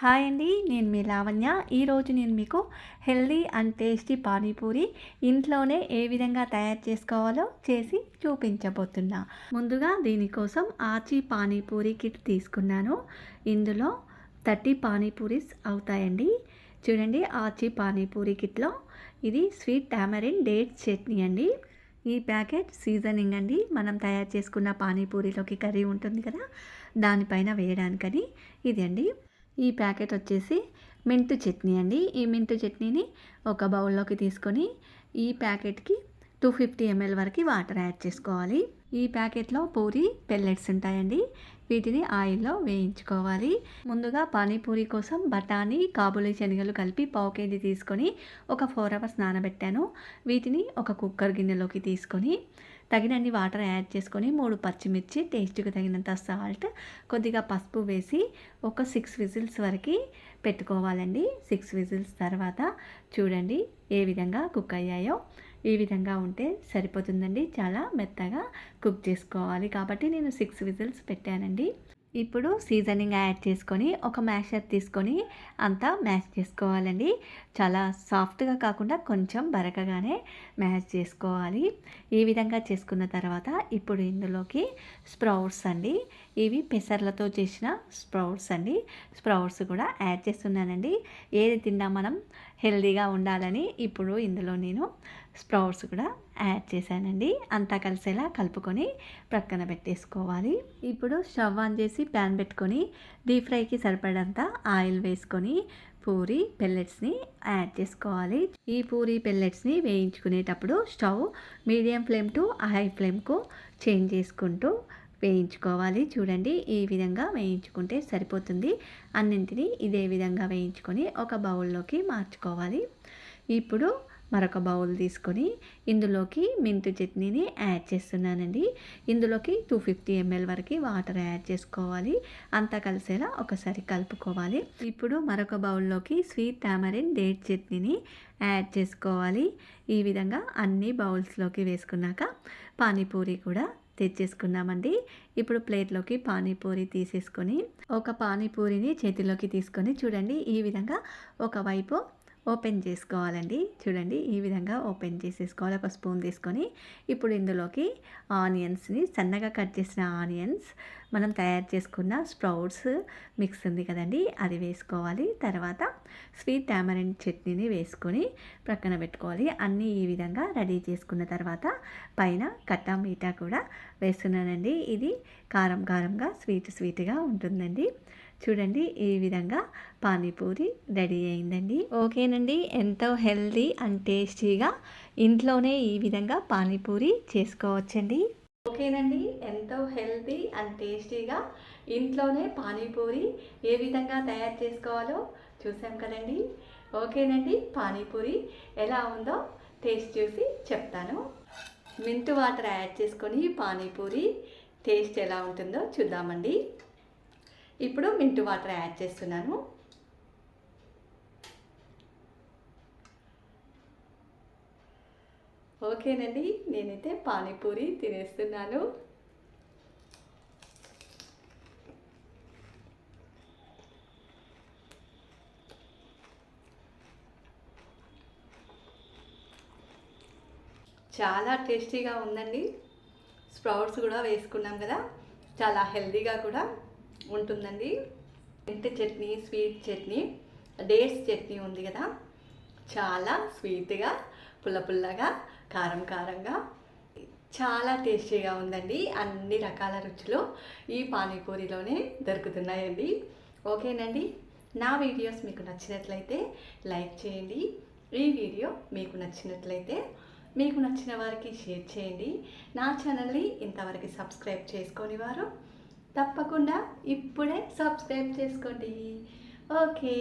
Hi అండి నేను మీ లావణ్య. ఈరోజు నేను మీకు హెల్దీ అండ్ టేస్టీ పానీపూరి ఇంట్లోనే ఏ విధంగా తయారు చేసుకోవాలో చేసి చూపించబోతున్నా. ముందుగా దీనికోసం ఆచి పానీపూరి కిట్ తీసుకున్నాను. ఇందులో థర్టీ పానీపూరీస్ అవుతాయండి. చూడండి ఆచి పానీపూరి కిట్లో ఇది స్వీట్ టామరిన్ డేట్ చట్నీ అండి. ఈ ప్యాకెట్ సీజనింగ్ అండి. మనం తయారు చేసుకున్న పానీపూరిలోకి కర్రీ ఉంటుంది కదా దానిపైన వేయడానికని ఇది అండి ఈ ప్యాకెట్ వచ్చేసి మెంతు చట్నీ అండి. ఈ మెంతు చట్నీని ఒక బౌల్లోకి తీసుకొని ఈ ప్యాకెట్కి టూ ఫిఫ్టీ ఎంఎల్ వరకు వాటర్ యాడ్ చేసుకోవాలి. ఈ ప్యాకెట్లో పూరి పెల్లెట్స్ ఉంటాయండి. వీటిని ఆయిల్లో వేయించుకోవాలి. ముందుగా పానీపూరి కోసం బఠానీ కాబూలి శనగలు కలిపి పావు కేజీ తీసుకొని ఒక ఫోర్ అవర్స్ నానబెట్టాను. వీటిని ఒక కుక్కర్ గిన్నెలోకి తీసుకొని తగినన్ని వాటర్ యాడ్ చేసుకొని మూడు పచ్చిమిర్చి టేస్ట్కి తగినంత సాల్ట్ కొద్దిగా పసుపు వేసి ఒక సిక్స్ విజిల్స్ వరకు పెట్టుకోవాలండి. సిక్స్ విజిల్స్ తర్వాత చూడండి ఏ విధంగా కుక్ అయ్యాయో. ఈ విధంగా ఉంటే సరిపోతుందండి. చాలా మెత్తగా కుక్ చేసుకోవాలి కాబట్టి నేను సిక్స్ విజిల్స్ పెట్టానండి. ఇప్పుడు సీజనింగ్ యాడ్ చేసుకొని ఒక మ్యాషర్ తీసుకొని అంతా మ్యాష్ చేసుకోవాలండి. చాలా సాఫ్ట్గా కాకుండా కొంచెం బరకగానే మ్యాష్ చేసుకోవాలి. ఈ విధంగా చేసుకున్న తర్వాత ఇప్పుడు ఇందులోకి స్ప్రౌట్స్ అండి. ఇవి పెసర్లతో చేసిన స్ప్రౌట్స్ అండి. స్ప్రౌట్స్ కూడా యాడ్ చేస్తున్నానండి. ఏది తిన్నా మనం హెల్దీగా ఉండాలని ఇప్పుడు ఇందులో నేను స్ప్రౌట్స్ కూడా యాడ్ చేశానండి. అంతా కలిసేలా కలుపుకొని ప్రక్కన పెట్టేసుకోవాలి. ఇప్పుడు స్టవ్ ఆన్ చేసి ప్యాన్ పెట్టుకొని డీప్ ఫ్రైకి సరిపడంత ఆయిల్ వేసుకొని పూరి పెల్లెట్స్ని యాడ్ చేసుకోవాలి. ఈ పూరి పెల్లెట్స్ని వేయించుకునేటప్పుడు stove medium flame to high ఫ్లేమ్కు change చేసుకుంటూ వేయించుకోవాలి. చూడండి ఈ విధంగా వేయించుకుంటే సరిపోతుంది. అన్నింటినీ ఇదే విధంగా వేయించుకొని ఒక బౌల్లోకి మార్చుకోవాలి. ఇప్పుడు మరొక బౌల్ తీసుకొని ఇందులోకి మెంతు చట్నీని యాడ్ చేస్తున్నానండి. ఇందులోకి టూ ఫిఫ్టీ ఎంఎల్ వరకు వాటర్ యాడ్ చేసుకోవాలి. అంతా కలిసేలా ఒకసారి కలుపుకోవాలి. ఇప్పుడు మరొక బౌల్లోకి స్వీట్ టామరిన్ డేట్ చట్నీని యాడ్ చేసుకోవాలి. ఈ విధంగా అన్ని బౌల్స్లోకి వేసుకున్నాక పానీపూరి కూడా తెచ్చేసుకున్నామండి. ఇప్పుడు ప్లేట్లోకి పానీపూరి తీసేసుకొని ఒక పానీపూరిని చేతిలోకి తీసుకొని చూడండి ఈ విధంగా ఒకవైపు ఓపెన్ చేసుకోవాలండి. చూడండి ఈ విధంగా ఓపెన్ చేసేసుకోవాలి. ఒక స్పూన్ తీసుకొని ఇప్పుడు ఇందులోకి ఆనియన్స్ని సన్నగా కట్ చేసిన ఆనియన్స్ మనం తయారు చేసుకున్న స్ప్రౌట్స్ మిక్స్ ఉంది కదండి అది వేసుకోవాలి. తర్వాత స్వీట్ టామరిన్ చట్నీని వేసుకొని ప్రక్కన పెట్టుకోవాలి. అన్నీ ఈ విధంగా రెడీ చేసుకున్న తర్వాత పైన కట్టా మీఠా కూడా వేస్తున్నానండి. ఇది కారం కారంగా స్వీట్ స్వీట్గా ఉంటుందండి. చూడండి ఈ విధంగా పానీపూరి రెడీ అయిందండి. ఓకేనండి. ఎంతో హెల్దీ అండ్ టేస్టీగా ఇంట్లోనే ఈ విధంగా పానీపూరి చేసుకోవచ్చండి. ఓకేనండి. ఎంతో హెల్తీ అండ్ టేస్టీగా ఇంట్లోనే పానీపూరి ఏ విధంగా తయారు చేసుకోవాలో చూసాం కదండి. ఓకేనండి. పానీపూరి ఎలా ఉందో టేస్ట్ చూసి చెప్తాను. మింటు వాటర్ యాడ్ చేసుకొని పానీపూరి టేస్ట్ ఎలా ఉంటుందో చూద్దామండి. ఇప్పుడు మింటు వాటర్ యాడ్ చేస్తున్నాను. ఓకేనండి నేనైతే పానీపూరి తినేస్తున్నాను. చాలా టేస్టీగా ఉందండి. స్ప్రౌట్స్ కూడా వేసుకున్నాం కదా చాలా హెల్దీగా కూడా. ఉంటుందండి. ఇంటి చట్నీ స్వీట్ చట్నీ డేట్స్ చట్నీ ఉంది కదా. చాలా స్వీట్గా పుల్ల పుల్లగా కారం కారంగా చాలా టేస్టీగా ఉందండి. అన్ని రకాల రుచులు ఈ పానీపూరిలోనే దొరుకుతున్నాయండి. ఓకేనండి? నా వీడియోస్ మీకు నచ్చినట్లయితే లైక్ చేయండి. ఈ వీడియో మీకు నచ్చినట్లయితే మీకు నచ్చిన వారికి షేర్ చేయండి. నా ఛానల్ని ఇంతవరకు సబ్స్క్రైబ్ చేసుకొని వారు తప్పకుండా ఇప్పుడే సబ్స్క్రైబ్ చేసుకోండి. ఓకే